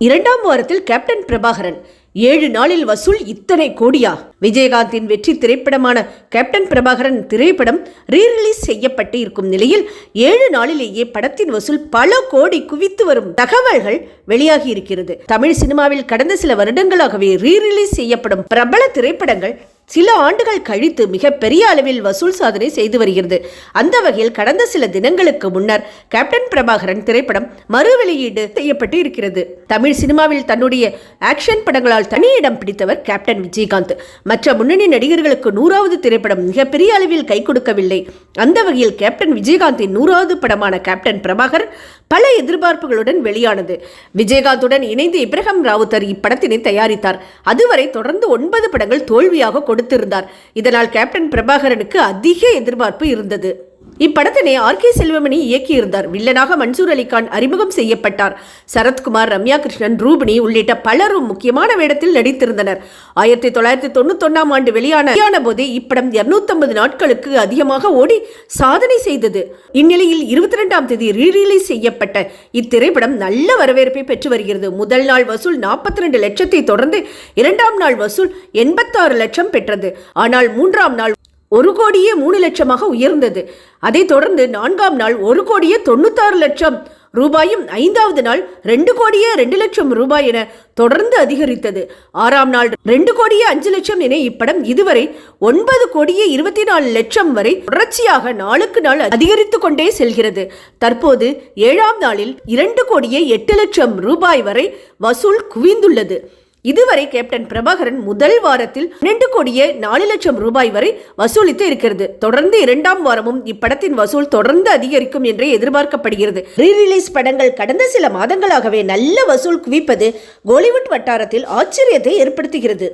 இரண்டாம் வாரத்தில் கேப்டன் பிரபாகரன் ஏழு நாளில் வசூல் இத்தனை கோடியா? விஜயகாந்தின் வெற்றி திரைப்படமான கேப்டன் பிரபாகரன் திரைப்படம் ரீரிலீஸ் செய்யப்பட்டு இருக்கும் நிலையில் ஏழு நாளிலேயே படத்தின் வசூல் பல கோடி குவித்து வரும் தகவல்கள் வெளியாகி இருக்கிறது. தமிழ் சினிமாவில் கடந்த சில வருடங்களாகவே ரீரிலீஸ் செய்யப்படும் பிரபல திரைப்படங்கள் சில ஆண்டுகள் கழித்து மிக பெரிய அளவில் வசூல் சாதனை செய்து வருகிறது. அந்த வகையில் கடந்த சில தினங்களுக்கு முன்னர் கேப்டன் பிரபாகரன் திரைப்படம் மறு வெளியீடு செய்யப்பட்டு இருக்கிறது. தமிழ் சினிமாவில் தன்னுடைய ஆக்ஷன் படங்களால் தனி இடம் பிடித்தவர் கேப்டன் விஜயகாந்த். மற்ற முன்னணி நடிகர்களுக்கு நூறாவது திரைப்படம் மிகப்பெரிய அளவில் கை கொடுக்கவில்லை. அந்த வகையில் கேப்டன் விஜயகாந்தின் நூறாவது படமான கேப்டன் பிரபாகர் பல எதிர்பார்ப்புகளுடன் வெளியானது. விஜயகாந்துடன் இணைந்து இப்ரஹாம் ராவுத்தர் இப்படத்தினை தயாரித்தார். அதுவரை தொடர்ந்து ஒன்பது படங்கள் தோல்வியாக கொடுத்திருந்தார். இதனால் கேப்டன் பிரபாகரனுக்கு அதிக எதிர்பார்ப்பு இருந்தது. இப்படத்தினை ஆர் கே செல்வமணி இயக்கியிருந்தார். வில்லனாக மன்சூர் அலிகான் அறிமுகம் செய்யப்பட்டார். சரத்குமார் ரம்யா கிருஷ்ணன் ரூபினி உள்ளிட்ட பலரும் முக்கியமான வேடத்தில் நடித்திருந்தனர். ஆயிரத்தி தொள்ளாயிரத்தி தொண்ணூத்தொன்னாம் ஆண்டு வெளியான போது இப்படம் இருநூத்தம்பது நாட்களுக்கு அதிகமாக ஓடி சாதனை செய்தது. இந்நிலையில் இருபத்தி ரெண்டாம் தேதி ரீரிலீஸ் செய்யப்பட்ட இத்திரைப்படம் நல்ல வரவேற்பை பெற்று வருகிறது. முதல் நாள் வசூல் நாற்பத்தி ரெண்டு லட்சத்தை தொடர்ந்து இரண்டாம் நாள் வசூல் எண்பத்தாறு லட்சம் பெற்றது. ஆனால் மூன்றாம் நாள் ஒரு கோடியே மூணு லட்சமாக உயர்ந்தது. அதைத் தொடர்ந்து நான்காம் நாள் ஒரு கோடியே தொண்ணூத்தாறு லட்சம் ரூபாயும் ஐந்தாவது நாள் ரெண்டு கோடியே ரெண்டு லட்சம் ரூபாய் என தொடர்ந்து அதிகரித்தது. ஆறாம் நாள் ரெண்டு கோடியே அஞ்சு லட்சம் என இப்படம் இதுவரை ஒன்பது கோடியே இருபத்தி நாலு லட்சம் வரை தொடர்ச்சியாக நாளுக்கு நாள் அதிகரித்து கொண்டே செல்கிறது. தற்போது ஏழாம் நாளில் இரண்டு கோடியே எட்டு லட்சம் ரூபாய் வரை வசூல் குவிந்துள்ளது. இதுவரை கேப்டன் பிரபாகரன் முதல் வாரத்தில் இரண்டு கோடியே நாலு லட்சம் ரூபாய் வரை வசூலித்து இருக்கிறது. தொடர்ந்து இரண்டாம் வாரமும் இப்படத்தின் வசூல் தொடர்ந்து அதிகரிக்கும் என்றே எதிர்பார்க்கப்படுகிறது. ரீரிலீஸ் படங்கள் கடந்த சில மாதங்களாகவே நல்ல வசூல் குவிப்பது கோலிவுட் வட்டாரத்தில் ஆச்சரியத்தை ஏற்படுத்துகிறது.